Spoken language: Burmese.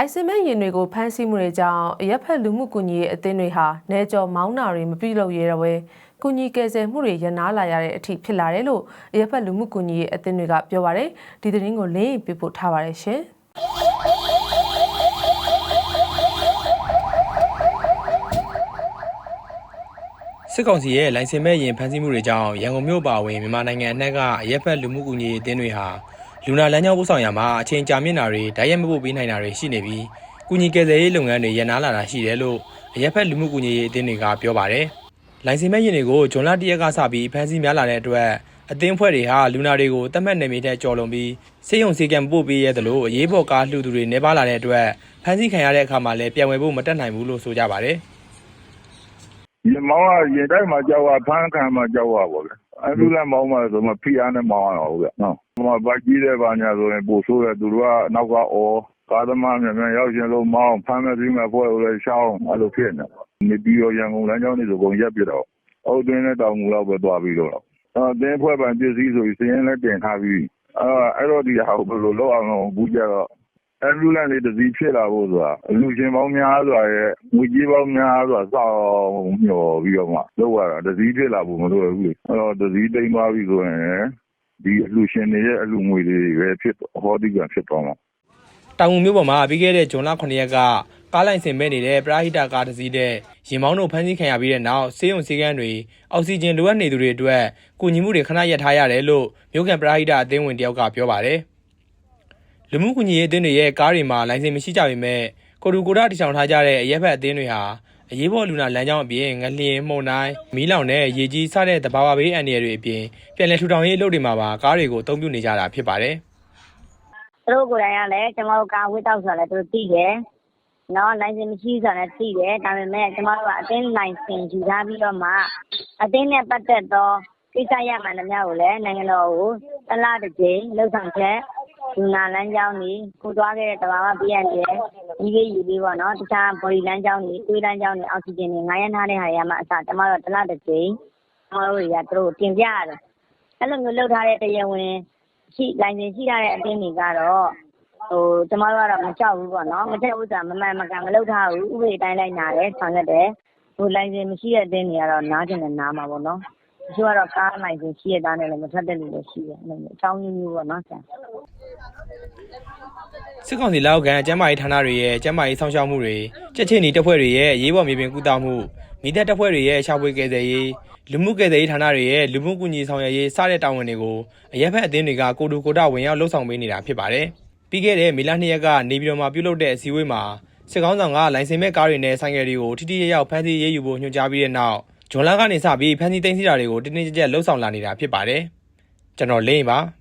လိုင်စင်မဲ့ရင်တွေကိုဖမ်းဆီးမှုတွေကြောင့်အရက်ဖက်လူမှုကွန်ကြီးရဲ့အသင်းတွေဟာနေကြော်မောင်းနာတွေမပြုလုပ်ရတော့ဘဲကွန်ကြီးကယ်ဆယ်မှုတွေရနာလာရတဲ့အထိဖြစ်လာတယ်လို့အရက်ဖက်လူမှုကွန်ကြီးရဲ့အသင်းတွေကပြောပါတယ်ဒီသတင်းကိုလင်းရင်ပြပို့ထားပါတယ်ရှင်စစ်ကောင်စီရဲ့လိုင်စင်မဲ့ရင်ဖမ်းဆီးမှုတွေကြောင့်ရန်ကုန်မြို့ပါဝင်မြန်မာနိုင်ငံအနှံ့ကအရက်ဖက်လူမှုကူညီရေးအသင်းတွေဟာ လူနာလမ်းကြောင်းပို့ဆောင်ရာမှာအချိန်ကြာမြင့်တာတွေဓာတ်ရိုက်မပို့ပေးနိုင်တာတွေရှိနေပြီးကူညီကယ်ဆယ်ရေးလုပ်ငန်းတွေရန်နာလာတာရှိတယ်လို့အရက်ဖက်လူမှုကူညီရေးအသင်းတွေကပြောပါတယ်။လိုင်စင်မဲ့ရင်တွေကိုဂျွန်လ၁ရက်ကစပြီးဖမ်းဆီးများလာတဲ့အတွက်အသင်းဖွဲ့တွေဟာလူနာတွေကိုတတ်မှတ်နေမိတဲ့ကြော်လွန်ပြီးစေယုံစေကံပို့ပေးရတယ်လို့အရေးပေါ်ကားလှူသူတွေနေပါလာတဲ့အတွက်ဖမ်းဆီးခံရတဲ့အခါမှာလည်းပြန်ဝယ်ဖို့မတက်နိုင်ဘူးလို့ဆိုကြပါတယ်။ ရင်မောင်းကရင်တိုက်မှာ ကြောက်ရဖမ်းခံမှာ ကြောက်ရပါဗျအဲ့လိုလည်းမောင်းမှာဆိုမှ ဖိအားနဲ့ မောင်းရတော့ဗျနော်ဟိုမှာဗတ်ကြီးတဲ့ဘာညာဆိုရင် ပို့ဆိုးတယ် သူတို့က နောက်ကအော် ကားသမားမြန်မြန်ရောက်ရှင်လို့ မောင်း ဖမ်းမဲ့ပြီးမဲ့ဖွဲ့လို့လည်းရှောင်းအဲ့လိုဖြစ်နေပါနေပြီးတော့ရန်ကုန်လမ်းကြောင်းတွေဆိုကုန်ရက်ပြတော့အုတ်တွင်းနဲ့ တောင်ငူလောက်ပဲ သွားပြီးတော့အဲတင်းဖွဲ့ပန်ပစ္စည်းဆိုပြီးစင်းလည်းတင်ထားပြီးအဲအဲ့တော့ ဒီဟာကို ဘယ်လိုလုပ်အောင်လဲဘူးကြတော့ အဲ့လူလန်လေးတစ်စီးဖြစ်လာဖို့ဆိုတာလူရှင်ပေါင်းများစွာရဲ့ငွေကြီးပေါင်းများစွာစောက်မျောပြီးတော့မှလောက်ရတာတစ်စီးဖြစ်လာဖို့မလိုဘူးလေအဲ့တော့တစ်စီးတိမ်သွားပြီဆိုရင်ဒီအလူရှင်တွေရဲ့အလူငွေတွေပဲဖြစ်ဟောဒီကဖြစ်သွားမှာတောင်ငူမြို့ပေါ်မှာပြီးခဲ့တဲ့ဇွန်လ9ရက်ကကားလိုင်စင်မဲ့နေတဲ့ပရာဟိတကားတစ်စီးတဲ့ရင်မောင်းတို့ဖမ်းဆီးခံရပြီးတဲ့နောက်စေယုံစေကန်းတွေအောက်ဆီဂျင်လိုအပ်နေသူတွေအတွက်ကူညီမှုတွေခဏရပ်ထားရတယ်လို့မြို့ကန်ပရာဟိတအသင်းဝင်တယောက်ကပြောပါတယ်။ လူမှုကူညီရေးအသင်းတွေရဲ့ကားတွေမှာလိုင်စင်မရှိကြပေမဲ့ကိုတူကိုတာတည်ဆောင်ထားကြတဲ့အရက်ဖက်အသင်းတွေဟာအရေးပေါ်လူနာလမ်းကြောင်းအပြင်ငလျင်မှုန်တိုင်းမီးလောင်တဲ့ရေကြီးစတဲ့တဘာဝဘေးအန္တရာယ်တွေအပြင်ပြည်내ထူထောင်ရေးအလုပ်တွေမှာပါကားတွေကိုအသုံးပြုနေကြတာဖြစ်ပါတယ်။သူတို့ကိုယ်တိုင်ကလည်းကျမတို့ကာဝတ်တောက်ဆိုတာလည်းသူတို့သိတယ်။နော်လိုင်စင်မရှိဆိုတာလည်းသိတယ်။ဒါပေမဲ့ကျမတို့ကအတင်းလိုင်စင်ယူထားပြီးတော့မှအတင်းနဲ့ပတ်သက်သောကိစ္စရမှန်သမျှကိုလည်းနိုင်ငံတော်ကိုတစ်လားတစ်ကြိမ်လှုပ်ဆောင်ချက် လူနာလမ်းကြောင်းကြီးကိုသွားခဲ့တဲ့တဘာဝပြည့်ရတယ်။ဒီလေးယူလေးပေါ့နော်။တခြား ဘော်ဒီလမ်းကြောင်းကြီးတွေးလမ်းကြောင်းကြီးအောက်ဆီဂျင်တွေငားရမ်းထားတဲ့ဟာရမှအစ ကျမတို့တစ်လားတစ်ကြိမ် ကျမတို့တွေက သူတို့တင်ပြရတယ်။အဲ့လိုမျိုးလှုပ်ထားတဲ့ တရားဝင်ရှိလိုင်စင်ရှိထားတဲ့အတင်းတွေကတော့ဟိုကျမတို့ကတော့ မကြောက်ဘူးပေါ့နော် မကြောက်ဘူးဆိုတာ မမှန်မကန် မလုပ်ထားဘူး ဥပဒေတိုင်း လိုက်နာတယ် ဆောင်ရွက်တယ်ဟိုလိုင်စင်မရှိတဲ့အတင်းတွေကတော့ နားကျင်တယ်နားမှာပေါ့နော် တချို့ကတော့ကားလိုင်စင်ရှိတဲ့သားနဲ့လည်းမထွက်တဲ့လူလည်းရှိတယ်အဲ့လိုမျိုးအကြောင်းမျိုးမျိုးပေါ့နော်ဆရာစစ်ကောင်စီလက်အောက်ခံကျန်းမာရေးဌာနတွေရဲ့ကျန်းမာရေးဆောင်ရှောက်မှုတွေကြက်ချင်းနီတပ်ဖွဲ့တွေရဲ့ရေးပေါ်မြေပြင်ကူတာမှုမိသက်တပ်ဖွဲ့တွေရဲ့ရှာဖွေကယ်ဆယ်ရေးလူမှုကယ်ဆယ်ရေးဌာနတွေရဲ့လူမှုကူညီဆောင်ရွက်ရေးစတဲ့တာဝန်တွေကိုအရက်ဖက်အသင်းတွေကကိုတူကိုတာဝင်ရောက်လှုပ်ဆောင်ပေးနေတာဖြစ်ပါတယ်။ပြီးခဲ့တဲ့မေလ2ရက်ကနေပြည်တော်မှာပြုလုပ်တဲ့အစည်းအဝေးမှာစစ်ကောင်းဆောင်ကလိုင်စင်မဲ့ကားတွေနဲ့ဆိုင်ကယ်တွေကိုထိထိရရောက်ဖမ်းဆီးရေးယူဖို့ညွှန်ကြားပြီးတဲ့နောက် ဂျွန်လာကနေစပြီးဖမ်းဆီးသိမ်းဆည်းတာတွေကိုတင်းတင်းကြပ်ကြပ်လှုပ်ဆောင်လာနေတာဖြစ်ပါတယ်။ကျွန်တော်လိမ့်ပါ။